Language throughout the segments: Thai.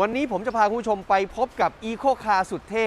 วันนี้ผมจะพาคุณผู้ชมไปพบกับ Eco Car สุดเท่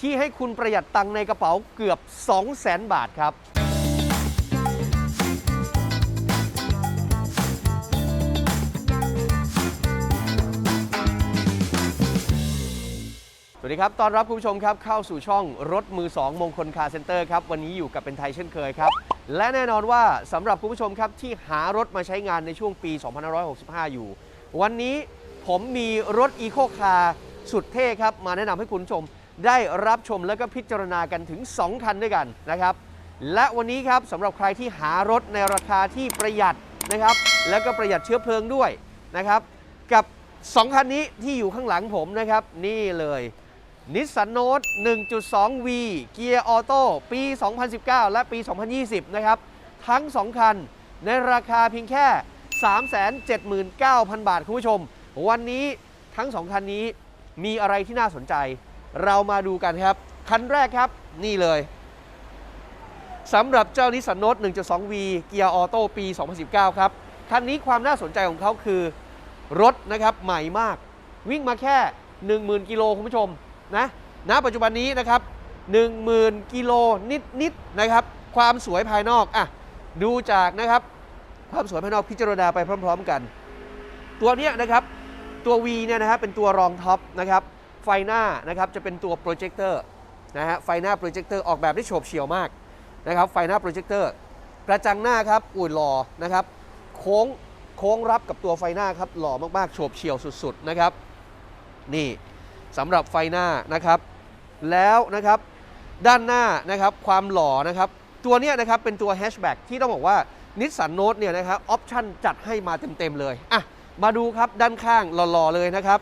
ที่ให้คุณประหยัดตังค์ในกระเป๋าเกือบ 200,000 บาทครับ สวัสดีครับตอนรับคุณผู้ชมครับ เข้าสู่ช่องรถมือ 2 มงคลคาร์เซ็นเตอร์ครับ วันนี้อยู่กับเป็นไทยเช่นเคยครับ และแน่นอนว่าสำหรับคุณผู้ชมครับที่หารถมาใช้งานในช่วงปี 2565 อยู่ วันนี้ ผมมีรถอีโคคาร์สุดเท่ครับ มาแนะนำให้คุณชม ได้รับชมและก็พิจารณากันถึง 2 คันด้วยกันนะครับ และวันนี้ครับสำหรับใครที่หารถในราคาที่ประหยัดนะครับ แล้วก็ประหยัดเชื้อเพลิงด้วยนะครับ กับ 2 คันนี้ที่อยู่ข้างหลังผมนะครับ นี่เลยนิสสันโนต 1.2V เกียร์ออโต้ปี 2019 และปี 2020 นะครับ ทั้ง 2 คันในราคาเพียงแค่ 379,000 บาท คุณผู้ชม วันนี้ทั้ง2คันนี้มีอะไรที่น่าสนใจ เรามาดูกันครับ คันแรกครับนี่เลยสำหรับเจ้านิสสันโนต 1.2V เกียร์ออโต้ปี 2019 ครับ คันนี้ความน่าสนใจของเขาคือ รถนะครับใหม่มาก วิ่งมาแค่ 10,000 กิโลคุณผู้ชมนะณปัจจุบันนี้นะครับ 10,000 กิโลนิดๆนะครับ ความสวยภายนอกอะดูจากนะครับ ความสวยภายนอกพิจารณาไปพร้อม ๆ กัน ตัวนี้นะครับ ตัว V เนี่ยนะครับเป็นตัวรองท็อปนะครับไฟหน้านะครับจะเป็นตัวโปรเจคเตอร์นะฮะไฟหน้าโปรเจคเตอร์ออกแบบได้โฉบเฉี่ยวมากนะครับไฟหน้าโปรเจคเตอร์กระจังหน้าครับอุ่นหล่อนะครับโค้งโค้งรับกับตัวไฟหน้าครับหล่อมากๆโฉบเฉี่ยวสุดๆนะครับนี่สำหรับไฟหน้านะครับ แล้วนะครับด้านหน้านะครับความหล่อนะครับตัวเนี้ยนะครับเป็นตัวแฮชแบ็กที่ต้องบอกว่านิสสันโนตเนี่ยนะครับออปชั่นจัดให้มาเต็มๆเลยอะ มาดูครับด้านข้างหล่อๆเลยนะครับ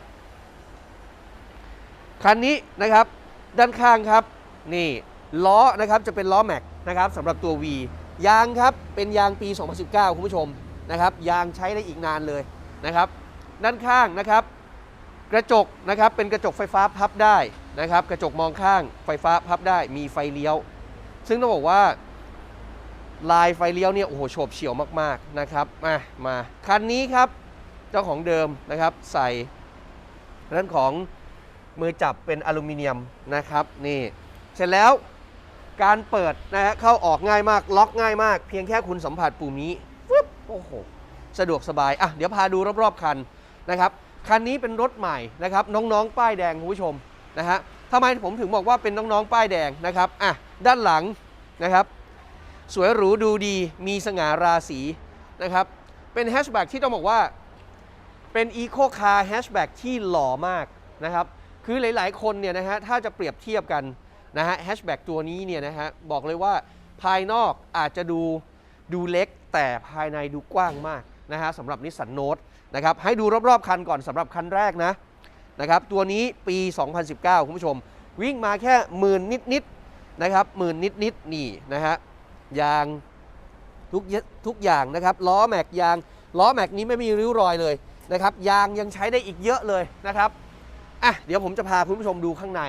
คันนี้นะครับด้านข้างครับ นี่ล้อนะครับจะเป็นล้อแม็กนะครับสำหรับตัว V ยางครับเป็นยางปี 2019 คุณผู้ชมนะครับยางใช้ได้อีกนานเลยนะครับ ด้านข้างนะครับ กระจกนะครับเป็นกระจกไฟฟ้าพับได้นะครับ กระจกมองข้างไฟฟ้าพับได้มีไฟเลี้ยว ซึ่งต้องบอกว่าลายไฟเลี้ยวเนี่ยโอ้โหโฉบเฉี่ยวมากๆนะครับมามาคันนี้ครับ เจ้าของเดิมนะครับใส่เรื่องของมือจับเป็นอลูมิเนียมนะครับนี่เสร็จแล้วการเปิดนะฮะเข้าออกง่ายมากล็อกง่ายมาก เพียงแค่คุณสัมผัสปุ่มนี้ฟึบโอ้โหสะดวกสบายอะเดี๋ยวพาดูรอบๆคันนะครับคันนี้เป็นรถใหม่นะครับน้องๆป้ายแดงคุณผู้ชมนะฮะทำไมผมถึงบอกว่าเป็นน้องๆป้ายแดงนะครับอะด้านหลังนะครับ สวยหรูดูดีมีสง่าราศีนะครับเป็นแฮชแบ็กที่ต้องบอกว่า เป็นอีโคคาร์แฮชแบ็กที่หล่อมากนะครับ คือหลาย ๆ คนเนี่ยนะฮะถ้าจะเปรียบเทียบกันนะฮะแฮชแบ็กตัวนี้เนี่ยนะฮะบอกเลยว่าภายนอกอาจจะดูดูเล็กแต่ภายในดูกว้างมากนะฮะสำหรับนิสสันโนตนะครับให้ดูรอบ ๆ คันก่อนสำหรับคันแรกนะนะครับตัวนี้ปี 2019 คุณผู้ชม วิ่งมาแค่หมื่นนิด ๆ นะครับหมื่นนิด ๆ นี่นะฮะยางทุกทุกอย่างนะครับล้อแม็กยางล้อแม็กนี้ไม่มีริ้วรอยเลย นะครับยางยังใช้ได้อีกเยอะเลยนะครับอะเดี๋ยวผมจะพาคุณผู้ชมดูข้างใน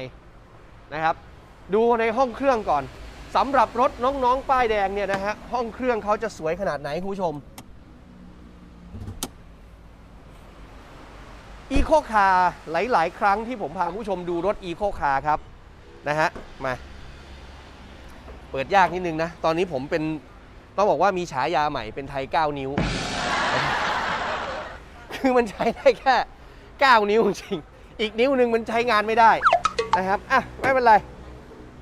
นะครับดูในห้องเครื่องก่อนสำหรับรถน้องๆ ป้ายแดงเนี่ยนะฮะห้องเครื่องเขาจะสวยขนาดไหนคุณผู้ชมอีโคคาร์หลาย ๆ ครั้งที่ผมพาคุณผู้ชมดูรถอีโคคาร์ครับนะฮะมาเปิดยากนิดนึงนะ ตอนนี้ผมเป็นต้องบอกว่ามีฉายาใหม่เป็นไทย 9 นิ้ว คือมันใช้ได้แค่ 9 นิ้วจริง อีกนิ้วหนึ่งมันใช้งานไม่ได้นะครับ อะ ไม่เป็นไร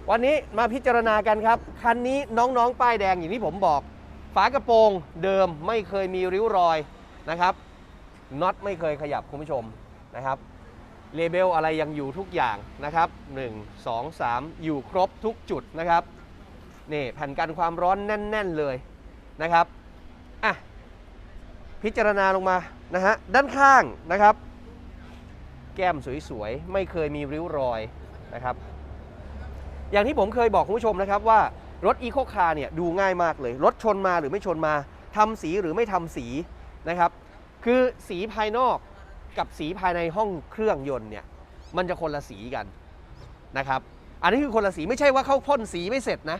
วันนี้มาพิจารณากันครับ คันนี้น้องๆ ป้ายแดงอย่างที่ผมบอก ฝากระโปรงเดิมไม่เคยมีริ้วรอยนะครับน็อตไม่เคยขยับคุณผู้ชมนะครับเลเบลอะไรยังอยู่ทุกอย่างนะครับ 1 2 3 อยู่ครบทุกจุดนะครับนี่แผ่นกันความร้อนแน่น ๆ เลยนะครับ พิจารณาลงมานะฮะด้านข้างนะครับ แก้มสวยๆ ไม่เคยมีริ้วรอยนะครับ อย่างที่ผมเคยบอกคุณผู้ชมนะครับว่ารถอีโคคาร์เนี่ยดูง่ายมากเลย รถชนมาหรือไม่ชนมาทำสีหรือไม่ทำสีนะครับ คือสีภายนอกกับสีภายในห้องเครื่องยนต์เนี่ยมันจะคนละสีกันนะครับ อันนี้คือคนละสีไม่ใช่ว่าเขาพ่นสีไม่เสร็จนะ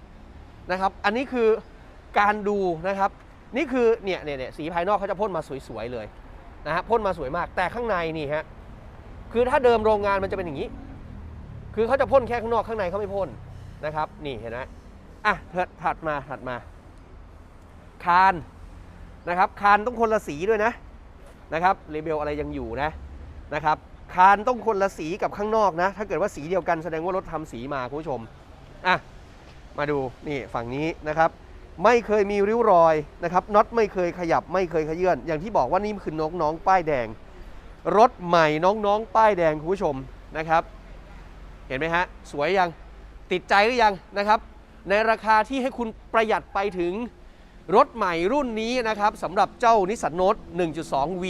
นะครับ อันนี้คือการดูนะครับ นี่คือเนี่ยเนี่ยเนี่ยสีภายนอกเขาจะพ่นมาสวยๆเลยนะฮะพ่นมาสวยมากแต่ข้างในนี่ฮะคือถ้าเดิมโรงงานมันจะเป็นอย่างนี้ คือเขาจะพ่นแค่ข้างนอกข้างในเขาไม่พ่นนะครับ นี่เห็นไหมอะถัดมาถัดมา คานนะครับ คานต้องคนละสีด้วยนะนะครับเลเบลอะไรยังอยู่นะนะครับ คานต้องคนละสีกับข้างนอกนะ ถ้าเกิดว่าสีเดียวกันแสดงว่ารถทำสีมาคุณผู้ชมอะมาดูนี่ฝั่งนี้นะครับ ไม่เคยมีริ้วรอยนะครับน็อตไม่เคยขยับไม่เคยขยื่นอย่างที่บอกว่านี่คือน้องๆป้ายแดง รถใหม่น้องๆป้ายแดงคุณผู้ชมนะครับ เห็นไหมฮะสวยยังติดใจหรือยังนะครับ ในราคาที่ให้คุณประหยัดไปถึงรถใหม่รุ่นนี้นะครับสำหรับเจ้านิสสันโนต 1.2V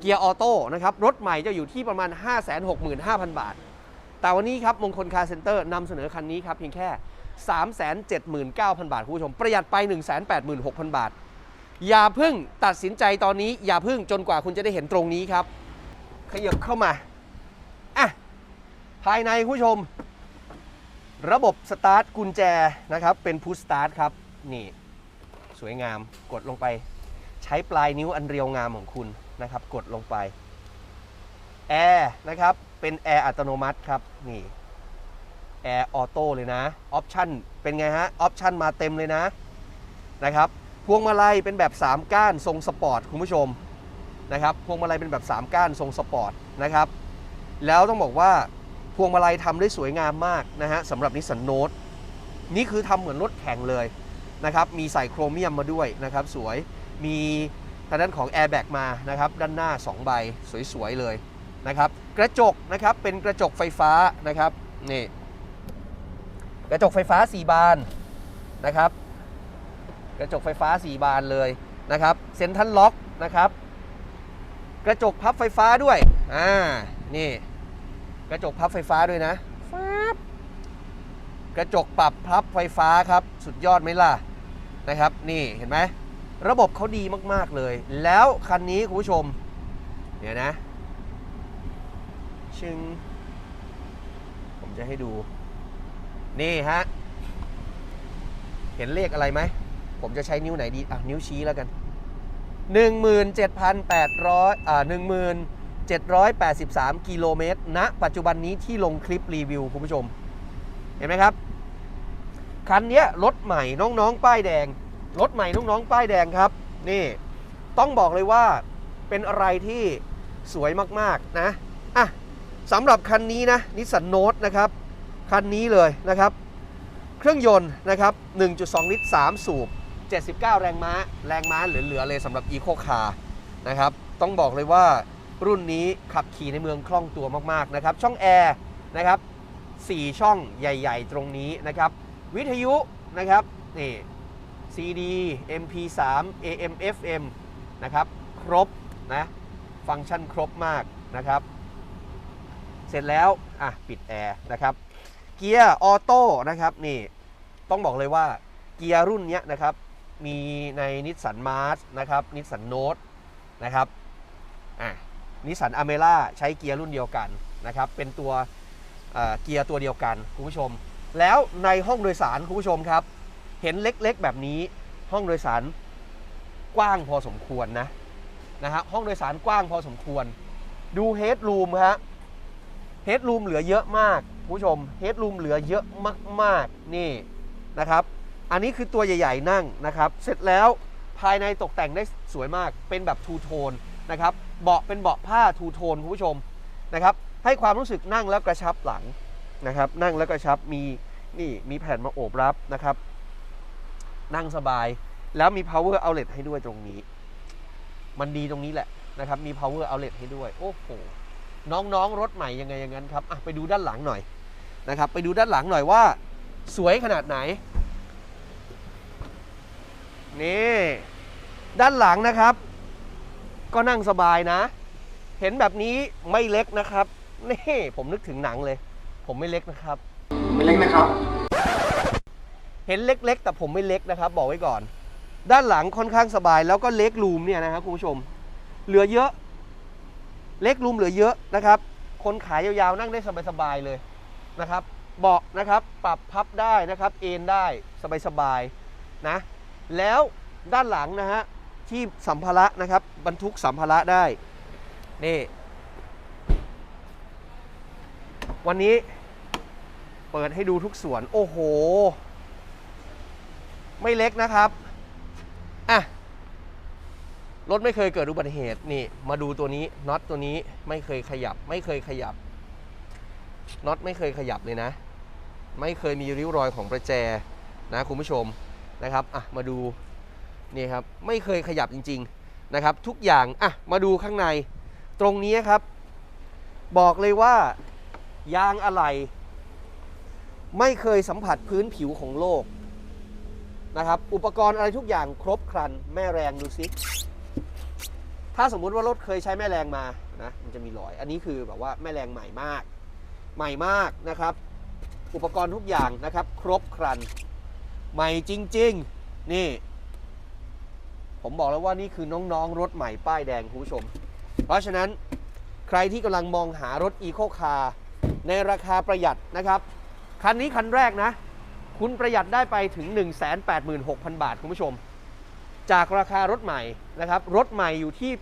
เกียร์ออโต้นะครับรถใหม่จะอยู่ที่ประมาณ 565,000 บาท แต่วันนี้ครับมงคลคาร์เซ็นเตอร์นำเสนอคันนี้ครับเพียงแค่ 379,000 บาทคุณผู้ชม ประหยัดไป 186,000 บาท อย่าพึ่งตัดสินใจตอนนี้ อย่าพึ่งจนกว่าคุณจะได้เห็นตรงนี้ครับ ขยับเข้ามาอะภายในคุณผู้ชม ระบบสตาร์ทกุญแจนะครับเป็นพุชสตาร์ทครับ นี่ สวยงามกดลงไป ใช้ปลายนิ้วอันเรียวงามของคุณนะครับ กดลงไปแอร์นะครับเป็นแอร์อัตโนมัติครับนี่ แอร์ออโต้เลยนะออปชั่นเป็นไงฮะออปชั่นมาเต็มเลยนะนะครับพวงมาลัยเป็นแบบ 3 ก้านทรงสปอร์ตคุณผู้ชมนะครับพวงมาลัยเป็นแบบ 3 ก้านทรงสปอร์ตนะครับแล้วต้องบอกว่าพวงมาลัยทำได้สวยงามมากนะฮะสำหรับนิสสันโนตนี่คือทำเหมือนรถแข่งเลยนะครับมีใส่โครเมียมมาด้วยนะครับสวยมีทางด้านของแอร์แบ็กมานะครับด้านหน้า 2 ใบสวยๆเลยนะครับกระจกนะครับเป็นกระจกไฟฟ้านะครับนี่ กระจกไฟฟ้า 4 บานนะครับ กระจกไฟฟ้า 4 บานเลยนะครับเซ็นทรัลล็อกนะครับ กระจกพับไฟฟ้าด้วยอ่านี่ กระจกพับไฟฟ้าด้วยนะฟ้าบกระจกปรับพับไฟฟ้าครับ สุดยอดไหมล่ะนะครับ นี่เห็นไหมระบบเขาดีมากๆเลย แล้วคันนี้คุณผู้ชมเดี๋ยวนะชึงผมจะให้ดู นี่ฮะ เห็นเลขอะไรไหม ผมจะใช้นิ้วไหนดี อะ นิ้วชี้แล้วกัน 17,800อ่า1783 กิโลเมตรณปัจจุบันนี้ที่ลงคลิปรีวิวคุณผู้ชม เห็นไหมครับ คันนี้รถใหม่น้องๆ ป้ายแดง รถใหม่น้องๆ ป้ายแดงครับ นี่ ต้องบอกเลยว่าเป็นอะไรที่สวยมาก ๆ นะ อะสำหรับคันนี้นะนิสสันโนตนะครับ คันนี้เลยนะครับ เครื่องยนต์นะครับ 1.2 ลิตร 3 สูบ 79 แรงม้า แรงม้าเหลือๆเลยสำหรับ Eco Car นะครับ ต้องบอกเลยว่ารุ่นนี้ขับขี่ในเมืองคล่องตัวมากๆนะครับ ช่องแอร์นะครับ 4 ช่องใหญ่ ๆ ตรงนี้นะครับ วิทยุนะครับนี่ CD MP3 AM FM นะครับครบนะฟังก์ชันครบมากนะครับ เสร็จแล้วอะปิดแอร์นะครับ กียร์ออโต้นะครับนี่ต้องบอกเลยว่าเกียร์รุ่นนี้นะครับมีในนิสสันมาร์สนะครับนิสสันโนตนะครับอะนิสสันอเมร่าใช้เกียร์รุ่นเดียวกันนะครับเป็นตัวเเกียร์ตัวเดียวกันคุณผู้ชม แล้วในห้องโดยสารคุณผู้ชมครับ เห็นเล็กๆแบบนี้ห้องโดยสารกว้างพอสมควรนะนะฮะห้องโดยสารกว้างพอสมควร ดูเฮดรูมฮะเฮดรูมเหลือเยอะมาก ผู้ชมเฮดรูมเหลือเยอะมาก ๆ นี่นะครับ อันนี้คือตัวใหญ่ ๆ นั่งนะครับ เสร็จแล้วภายในตกแต่งได้สวยมาก เป็นแบบทูโทนนะครับ เบาะเป็นเบาะผ้าทูโทนคุณผู้ชมนะครับ ให้ความรู้สึกนั่งแล้วกระชับหลังนะครับ นั่งแล้วกระชับมีนี่มีแผ่นมาโอบรับนะครับ นั่งสบาย แล้วมี power outlet ให้ด้วยตรงนี้ มันดีตรงนี้แหละนะครับ มี power outlet ให้ด้วย โอ้โห น้องๆรถใหม่ยังไงอย่างนั้นครับอะไปดูด้านหลังหน่อยนะครับ ไปดูด้านหลังหน่อยว่า สวยขนาดไหนนี่ด้านหลังนะครับ ก็นั่งสบายนะ เห็นแบบนี้ไม่เล็กนะครับนี่ผมนึกถึงหนังเลย ผมไม่เล็กนะครับ ไม่เล็กนะครับ เห็นเล็ก ๆ แต่ผมไม่เล็กนะครับ บอกไว้ก่อน ด้านหลังค่อนข้างสบายแล้วก็เล็กรูมเนี่ยนะครับคุณผู้ชม เหลือเยอะ เล็กรูมเหลือเยอะนะครับ คนขายยาวๆนั่งได้สบายๆเลยนะครับ เบาะนะครับปรับพับได้นะครับ เอนได้สบายๆนะ แล้วด้านหลังนะฮะที่สัมภาระนะครับ บรรทุกสัมภาระได้ นี่ วันนี้เปิดให้ดูทุกส่วน โอ้โห ไม่เล็กนะครับ รถไม่เคยเกิดอุบัติเหตุนี่ มาดูตัวนี้น็อตตัวนี้ไม่เคยขยับ ไม่เคยขยับน็อตไม่เคยขยับเลยนะ ไม่เคยมีริ้วรอยของประแจนะคุณผู้ชมนะครับอะมาดูนี่ครับไม่เคยขยับจริง ๆนะครับ ทุกอย่างอะมาดูข้างในตรงนี้ครับ บอกเลยว่ายางอะไหล่ไม่เคยสัมผัสพื้นผิวของโลกนะครับ อุปกรณ์อะไรทุกอย่างครบครัน แม่แรงดูซิ ถ้าสมมุติว่ารถเคยใช้แม่แรงมานะมันจะมีรอย อันนี้คือแบบว่าแม่แรงใหม่มาก ใหม่มากนะครับ อุปกรณ์ทุกอย่างนะครับ ครบครัน ใหม่จริง ๆ นี่ ผมบอกแล้วว่านี่คือน้องๆ รถใหม่ป้ายแดงคุณผู้ชม เพราะฉะนั้นใครที่กำลังมองหารถ Eco Car ในราคาประหยัดนะครับ คันนี้คันแรกนะ คุณประหยัดได้ไปถึง 186,000 บาทคุณผู้ชม จากราคารถใหม่นะครับรถใหม่อยู่ที่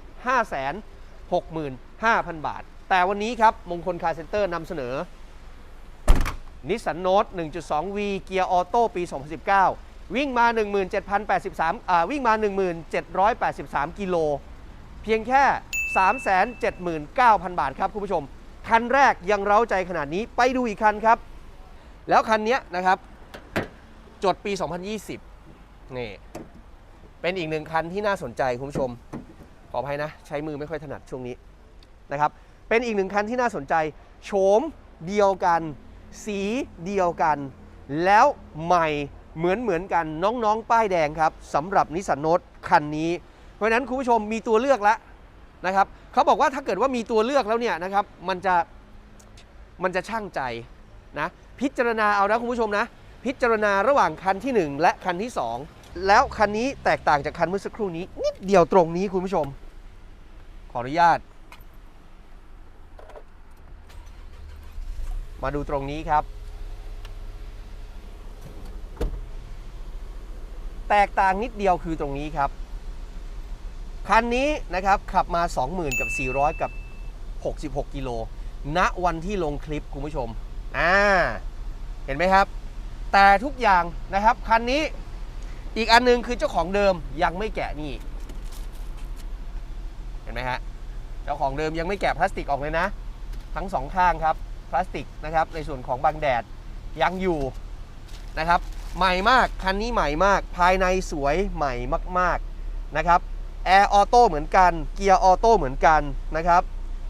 565,000 บาท แต่วันนี้ครับมงคลคาร์เซ็นเตอร์นำเสนอนิสสันโนต 1.2V เกียร์ออโต้ปี 2019 วิ่งมา 17,083อ่าวิ่งมา 1783 กิโล เพียงแค่ 379,000 บาทครับคุณผู้ชม คันแรกยังเร้าใจขนาดนี้ไปดูอีกคันครับ แล้วคันเนี้ยนะครับ จดปี 2020 นี่ เป็นอีกหนึ่งคันที่น่าสนใจคุณผู้ชม ขออภัยนะ ใช้มือไม่ค่อยถนัดช่วงนี้นะครับ เป็นอีกหนึ่งคันที่น่าสนใจ โฉมเดียวกัน สีเดียวกัน แล้วใหม่เหมือนเหมือนกันน้องๆ ป้ายแดงครับสำหรับนิสสันโนตคันนี้ เพราะฉะนั้นคุณผู้ชมมีตัวเลือกแล้วนะครับเขาบอกว่าถ้าเกิดว่ามีตัวเลือกแล้วเนี่ยนะครับมันจะมันจะช่างใจนะพิจารณาเอานะคุณผู้ชมนะ พิจารณาระหว่างคันที่ 1 และคันที่ 2 แล้วคันนี้แตกต่างจากคันเมื่อสักครู่นี้ นิดเดียวตรงนี้คุณผู้ชม ขออนุญาต มาดูตรงนี้ครับ แตกต่างนิดเดียวคือตรงนี้ครับ คันนี้นะครับขับมา 20,000 กับ 400 กับ 66 กิโลณวันที่ลงคลิปคุณผู้ชมอ่าเห็นไหมครับ แต่ทุกอย่างนะครับ คันนี้ อีกอันหนึงคือเจ้าของเดิมยังไม่แกะนี่ เห็นไหมฮะ เจ้าของเดิมยังไม่แกะพลาสติกออกเลยนะ ทั้งสองข้างครับ พลาสติกนะครับ ในส่วนของบางแดดยังอยู่นะครับ ใหม่มาก คันนี้ใหม่มาก ภายในสวยใหม่มาก ๆนะครับ แอร์ออโต้เหมือนกัน เกียร์ออโต้เหมือนกันนะครับ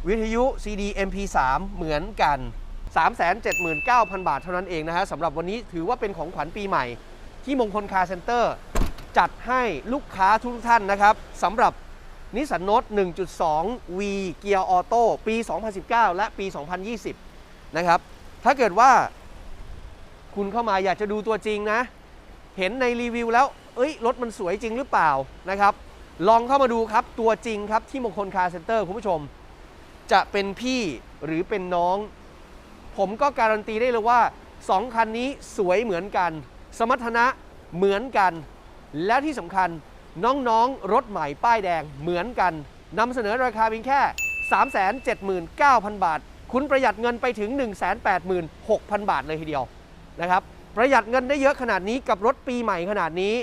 วิทยุ CD MP3 เหมือนกัน 379,000 บาทเท่านั้นเองนะฮะสำหรับวันนี้ถือว่าเป็นของขวัญปีใหม่ ที่มงคลคาร์เซ็นเตอร์ จัดให้ลูกค้าทุกท่านนะครับสำหรับนิสสันโนต 1.2V เกียร์ออโต้ปี 2019 และปี 2020 นะครับ ถ้าเกิดว่าคุณเข้ามาอยากจะดูตัวจริงนะ เห็นในรีวิวแล้ว เอ้ย รถมันสวยจริงหรือเปล่านะครับ ลองเข้ามาดูครับตัวจริงครับที่มงคลคาร์เซ็นเตอร์คุณผู้ชม จะเป็นพี่หรือเป็นน้อง ผมก็การันตีได้เลยว่า 2 คันนี้สวยเหมือนกัน สมรรถนะเหมือนกัน และที่สำคัญน้องๆ รถใหม่ป้ายแดงเหมือนกันนำเสนอราคาเพียงแค่ 379,000 บาท คุณประหยัดเงินไปถึง 186,000 บาทเลยทีเดียวนะครับประหยัดเงินได้เยอะขนาดนี้กับรถปีใหม่ขนาดนี้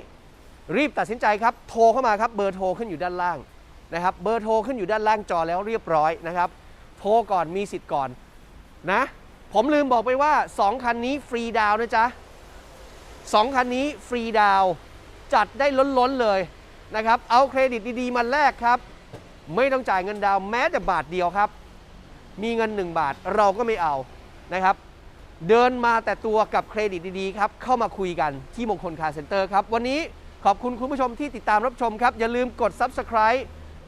รีบตัดสินใจครับ โทรเข้ามาครับเบอร์โทรขึ้นอยู่ด้านล่างนะครับเบอร์โทรขึ้นอยู่ด้านล่างจอแล้วเรียบร้อยนะครับโทรก่อนมีสิทธิ์ก่อนนะผมลืมบอกไปว่า 2 คันนี้ฟรีดาวน์นะจ๊ะ 2 คันนี้ฟรีดาวจัดได้ล้นๆเลยนะครับ เอาเครดิตดีๆมาแลกครับ ไม่ต้องจ่ายเงินดาวแม้แต่บาทเดียวครับ มีเงิน 1 บาทเราก็ไม่เอานะครับ เดินมาแต่ตัวกับเครดิตดีๆครับเข้ามาคุยกันที่มงคลคาร์เซ็นเตอร์ครับ วันนี้ขอบคุณคุณผู้ชมที่ติดตามรับชมครับ อย่าลืมกด Subscribe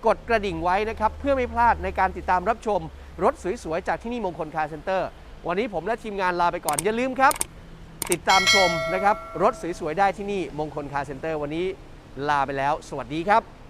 กดกระดิ่งไว้นะครับ เพื่อไม่พลาดในการติดตามรับชม รถสวยๆ จากที่นี่มงคลคาร์เซ็นเตอร์ วันนี้ผมและทีมงานลาไปก่อนอย่าลืมครับ ติดตามชมนะครับ รถสวยๆได้ที่นี่มงคลคาร์เซ็นเตอร์วันนี้ลาไปแล้ว สวัสดีครับ